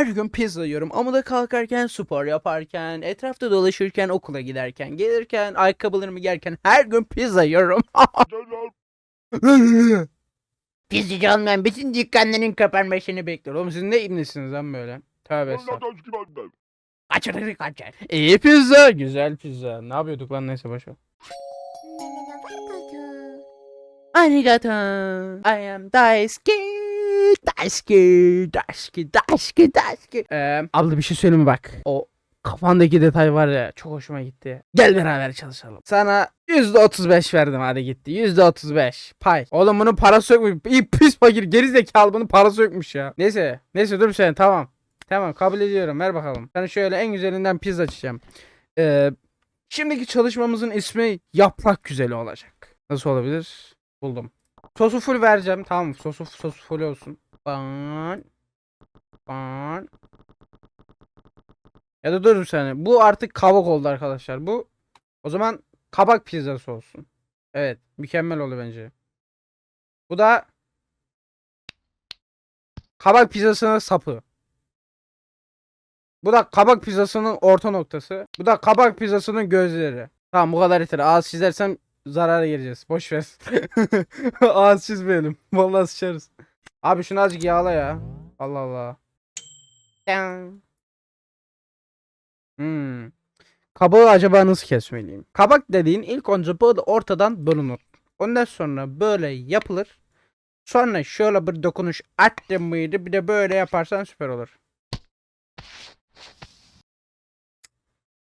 Her gün pizza yiyorum. Ama da kalkarken, spor yaparken, etrafta dolaşırken, okula giderken, gelirken, ayakkabılarımı giyerken her gün pizza yiyorum. Pizzacı olmayan bütün dükkanların kapanmasını bekliyor. Oğlum siz ne ibnesiniz lan böyle? Tövbe estağfurullah. Kaçırır kaçar. İyi pizza. Güzel pizza. Ne yapıyorduk lan neyse boşver. Arigato. I am Daisuke. Daisuke. Daisuke. Daisuke. Daisuke. Ee, abla bir şey söyleyeyim mi bak. O kafandaki detay var ya çok hoşuma gitti. Gel beraber çalışalım. Sana %35 verdim hadi gitti. %35 pay. Oğlum bunun parası yokmuş. İyi pis fakir gerizekalı bunun parası yokmuş ya. Neyse. Neyse dur sen tamam. Tamam kabul ediyorum ver bakalım. Sana şöyle en güzelinden pizza açacağım. Ee, şimdiki çalışmamızın ismi yaprak güzeli olacak. Nasıl olabilir? Buldum. Sosu full vereceğim. Tamam? Sosu, sosu full olsun. Ban. Ban. Ya da dur bir saniye. Bu artık kabak oldu arkadaşlar. Bu o zaman kabak pizzası olsun. Evet. Mükemmel oldu bence. Bu da kabak pizzasının sapı. Bu da kabak pizzasının orta noktası. Bu da kabak pizzasının gözleri. Tamam bu kadar yeter. Ağız çizersem zarara gireceğiz. Boş ver. Ağız çizmeyelim. Vallahi sıçarız. Abi şunu azıcık yağla ya. Allah Allah. Hmm. Kabağı acaba nasıl kesmeliyim? Kabak dediğin ilk önce böyle ortadan bölünür. Ondan sonra böyle yapılır. Sonra şöyle bir dokunuş attın mıydı bir de böyle yaparsan süper olur.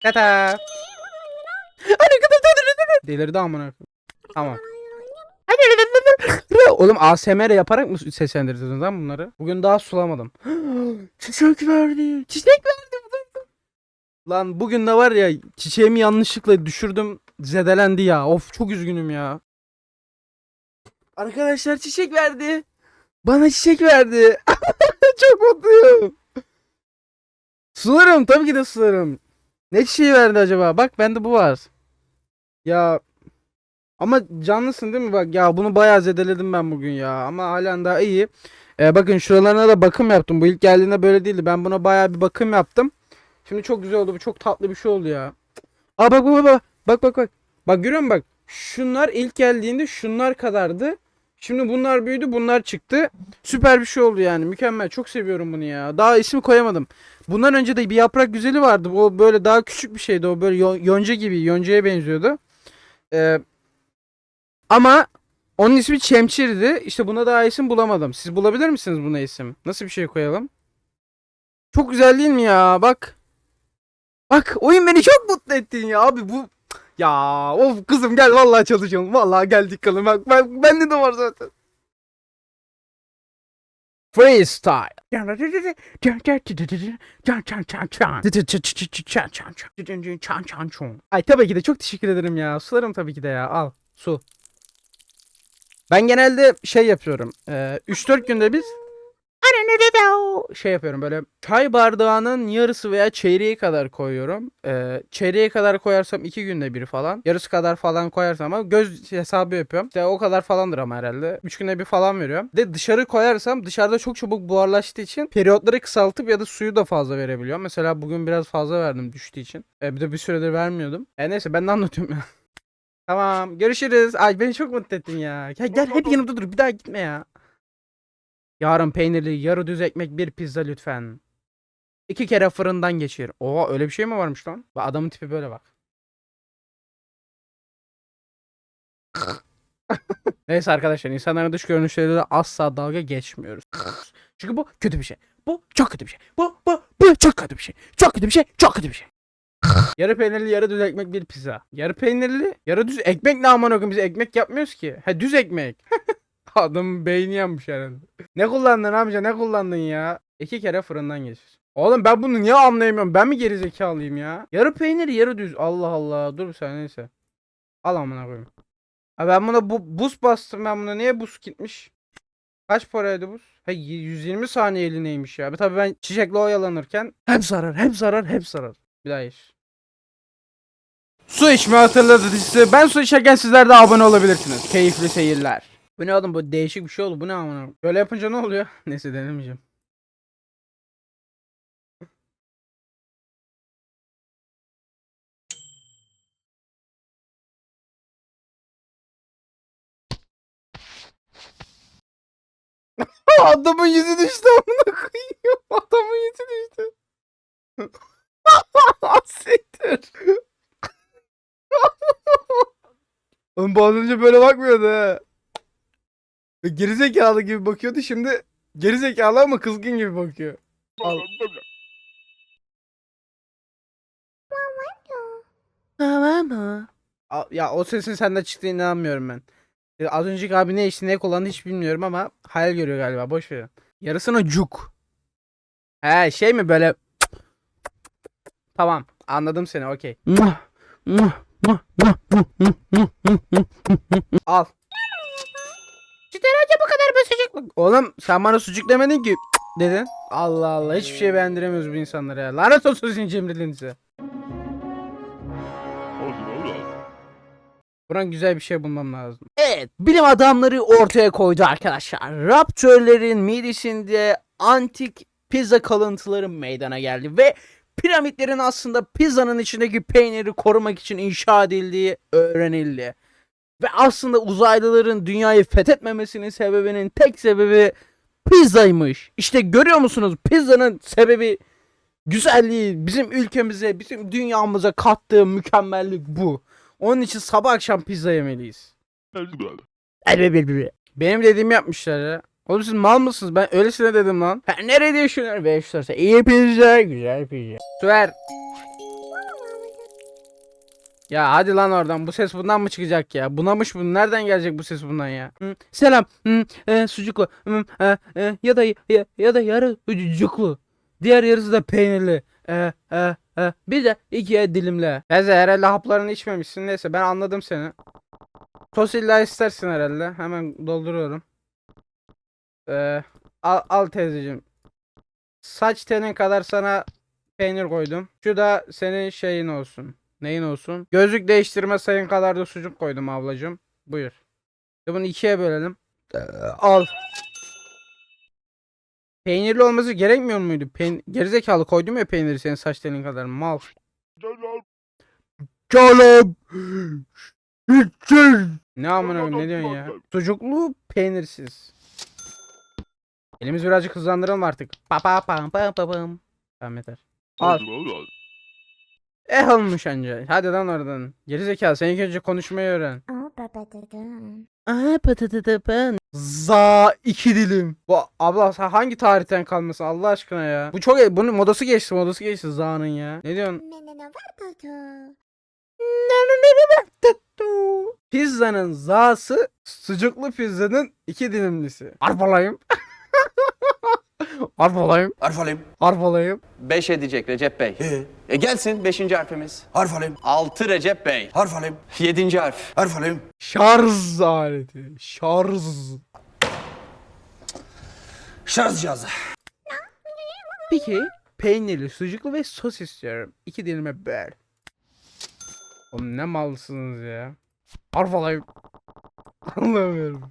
Tata. Delirdi amına. Tamam. Oğlum ASMR yaparak mı seslendirdiniz lan bunları? Bugün daha sulamadım. Çiçek verdi. Çiçek verdi. Lan bugün de var ya çiçeğimi yanlışlıkla düşürdüm. Zedelendi ya. Of çok üzgünüm ya. Arkadaşlar çiçek verdi. Bana çiçek verdi. çok mutluyum. Sularım tabii ki de sularım. Ne çiçeği verdi acaba? Bak bende bu var. Ya ama canlısın değil mi? Bak ya bunu bayağı zedeledim ben bugün ya. Ama halen daha iyi. Ee, bakın şuralarına da bakım yaptım. Bu ilk geldiğinde böyle değildi. Ben buna bayağı bir bakım yaptım. Şimdi çok güzel oldu. Bu çok tatlı bir şey oldu ya. Aa bak bak bak. Bak bak bak. Bak görüyor musun bak. Şunlar ilk geldiğinde şunlar kadardı. Şimdi bunlar büyüdü bunlar çıktı. Süper bir şey oldu yani. Mükemmel. Çok seviyorum bunu ya. Daha ismi koyamadım. Bundan önce de bir yaprak güzeli vardı. O böyle daha küçük bir şeydi. O böyle yo- yonca gibi. Yoncaya benziyordu. Ee, ama onun ismi Çemçir'di. İşte buna daha isim bulamadım. Siz bulabilir misiniz buna isim? Nasıl bir şey koyalım? Çok güzel değil mi ya? Bak. Bak oyun beni çok mutlu ettin ya abi bu. Ya of kızım gel vallahi çalışalım. Vallahi geldik kalın. Bak ben bende de var zaten. Freestyle. Ay tabii ki de çok teşekkür ederim ya. Sularım tabii ki de ya. Al su. Ben genelde şey yapıyorum. Ee, 3-4 günde biz şey yapıyorum böyle çay bardağının yarısı veya çeyreği kadar koyuyorum. Ee, çeyreği kadar koyarsam 2 günde bir falan. Yarısı kadar falan koyarsam ama göz hesabı yapıyorum. İşte o kadar falandır ama herhalde. 3 günde bir falan veriyorum. De dışarı koyarsam dışarıda çok çabuk buharlaştığı için periyotları kısaltıp ya da suyu da fazla verebiliyorum. Mesela bugün biraz fazla verdim düştüğü için. Ee, bir de bir süredir vermiyordum. E neyse ben de anlatıyorum ya. Tamam görüşürüz. Ay beni çok mutlu ettin ya. Gel, gel hep yanımda dur bir daha gitme ya. Yarın peynirli yarı düz ekmek bir pizza lütfen. İki kere fırından geçir. Oha öyle bir şey mi varmış lan? Bak adamın tipi böyle bak. Neyse arkadaşlar insanların dış görünüşleriyle de asla dalga geçmiyoruz. Çünkü bu kötü bir şey. Bu çok kötü bir şey. Bu bu bu çok kötü bir şey. Çok kötü bir şey. Çok kötü bir şey. yarı peynirli yarı düz ekmek bir pizza. Yarı peynirli yarı düz ekmek ne aman okuyun biz ekmek yapmıyoruz ki. Ha düz ekmek. Adamın beyni yanmış herhalde. Ne kullandın amca ne kullandın ya? İki kere fırından geçir. Oğlum ben bunu niye anlayamıyorum? Ben mi gerizekalıyım ya? Yarı peynir yarı düz. Allah Allah. Dur bir saniye neyse. Al amına koyayım. Ha ben buna bu buz bastım ben buna. Niye buz gitmiş? Kaç paraydı buz? Ha 120 saniye elineymiş ya. Tabii ben çiçekle oyalanırken hem zarar hem zarar hem zarar. Bir daha iş. Su içme hatırladı dizisi. Ben su içerken sizler de abone olabilirsiniz. Keyifli seyirler. Bu ne oğlum bu değişik bir şey oldu. Bu ne amına? Böyle yapınca ne oluyor? Neyse denemeyeceğim. Adamın yüzü düştü amına koyayım. Adamın yüzü düştü. Siktir. Oğlum bu böyle bakmıyordu he. Gerizekalı gibi bakıyordu şimdi gerizekalı ama kızgın gibi bakıyor. Al. Tamam mı? Ya o sesin sende çıktığına inanmıyorum ben. Ya Az önceki abi ne işi ne kullandı hiç bilmiyorum ama hayal görüyor galiba boş verin. Yarısına cuk. He şey mi böyle Tamam anladım seni okey. Al. Önce bu kadar bir sucuk Oğlum sen bana sucuk demedin ki dedin. Allah Allah hiçbir şey beğendiremiyoruz bu insanlara ya. Lanet olsun sizin cimriliğinize. Buran güzel bir şey bulmam lazım. Evet, bilim adamları ortaya koydu arkadaşlar. Raptörlerin midesinde antik pizza kalıntıları meydana geldi ve piramitlerin aslında pizzanın içindeki peyniri korumak için inşa edildiği öğrenildi. Ve aslında uzaylıların dünyayı fethetmemesinin sebebinin tek sebebi pizzaymış. İşte görüyor musunuz pizzanın sebebi güzelliği bizim ülkemize, bizim dünyamıza kattığı mükemmellik bu. Onun için sabah akşam pizza yemeliyiz. Benim dediğimi yapmışlar ya. Oğlum siz mal mısınız? Ben öylesine dedim lan. Ha, nerede yaşıyorlar? Sorsa. İyi pizza, güzel pizza. Süper. Ya hadi lan oradan. Bu ses bundan mı çıkacak ya? Bunamış bu. Nereden gelecek bu ses bundan ya? Hı, selam. Hı, e, sucuklu. Hı, e, e, ya da ya, ya da yarı sucuklu. Diğer yarısı da peynirli. E, e, e, bir de ikiye dilimle. Neyse herhalde haplarını içmemişsin. Neyse ben anladım seni. Sos illa istersin herhalde. Hemen dolduruyorum. Ee, al, al teyzeciğim. Saç tenin kadar sana peynir koydum. Şu da senin şeyin olsun. Neyin olsun? Gözlük değiştirme sayın kadar da sucuk koydum ablacığım. Buyur. Ve bunu ikiye bölelim. Ee, al. Peynirli olması gerekmiyor muydu? Peyn Gerizekalı koydum ya peyniri senin saç telin kadar. Mal. Canım. Ne amına koyayım ne diyorsun ya? Sucuklu peynirsiz. Elimiz birazcık hızlandıralım artık. Pa pa pam pam pam pam. Tamam yeter. Al. Eh olmuş anca. Hadi lan oradan. Gerizekalı sen ilk önce konuşmayı öğren. Aha patatapan. Za iki dilim. Bu abla sen hangi tarihten kalmasın Allah aşkına ya. Bu çok bunun modası geçti modası geçti Za'nın ya. Ne diyorsun? Pizzanın za'sı sucuklu pizzanın iki dilimlisi. Arpalayım. Arpalayım. Harf alayım. Arpalayım. 5 edecek Recep Bey. Ee, E gelsin 5. harfimiz. harf alayım. 6 Recep Bey. Harf alayım. 7. harf. Harf alayım. Şarj aleti. Şarj. Şarj cihazı. Peki peynirli, sucuklu ve sos istiyorum. İki dilime böl. Oğlum ne malsınız ya. Arfalayım. Anlamıyorum.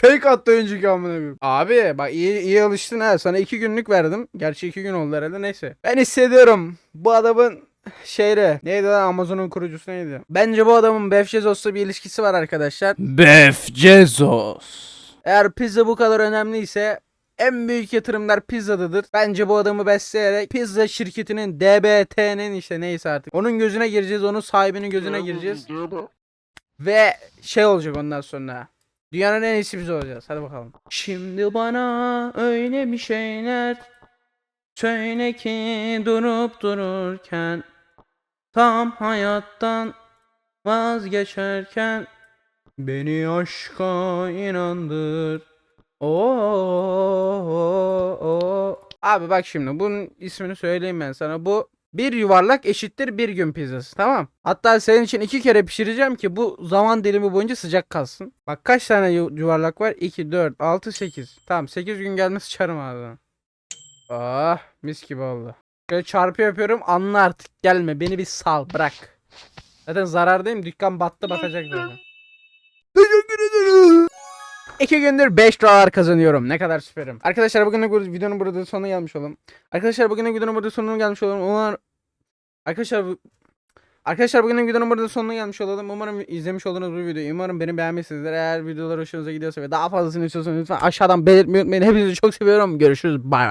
Fake attı önceki amına koyayım. Abi bak iyi iyi alıştın ha. Sana iki günlük verdim. Gerçi iki gün oldu herhalde neyse. Ben hissediyorum. Bu adamın şeyle neydi lan Amazon'un kurucusu neydi? Bence bu adamın Bef Bezos'la bir ilişkisi var arkadaşlar. Bef Bezos. Eğer pizza bu kadar önemliyse en büyük yatırımlar pizzadadır. Bence bu adamı besleyerek pizza şirketinin DBT'nin işte neyse artık. Onun gözüne gireceğiz. Onun sahibinin gözüne gireceğiz. Ve şey olacak ondan sonra. Dünyanın en iyisi biz olacağız. Hadi bakalım. Şimdi bana öyle bir şeyler söyle ki durup dururken tam hayattan vazgeçerken beni aşka inandır. Oo, oo, oo. Abi bak şimdi bunun ismini söyleyeyim ben sana. Bu Bir yuvarlak eşittir bir gün pizzası tamam. Hatta senin için iki kere pişireceğim ki bu zaman dilimi boyunca sıcak kalsın. Bak kaç tane yu- yuvarlak var? 2, 4, 6, 8. Tamam 8 gün gelmesi çarım abi. Ah mis gibi oldu. Şöyle çarpı yapıyorum anla artık gelme beni bir sal bırak. Zaten zarardayım dükkan battı batacak zaten. Teşekkür ederim. İki gündür 5 dolar kazanıyorum. Ne kadar süperim. Arkadaşlar bugün bu videonun burada sonuna gelmiş olalım. Arkadaşlar bugün videonun burada sonuna gelmiş olalım. Umarım... Arkadaşlar. Arkadaşlar bugün videonun burada sonuna gelmiş olalım. Umarım izlemiş olduğunuz bu videoyu. Umarım beni beğenmişsinizdir. Eğer videolar hoşunuza gidiyorsa ve daha fazlasını istiyorsanız lütfen aşağıdan belirtmeyi unutmayın. Hepinizi çok seviyorum. Görüşürüz. Bay bay.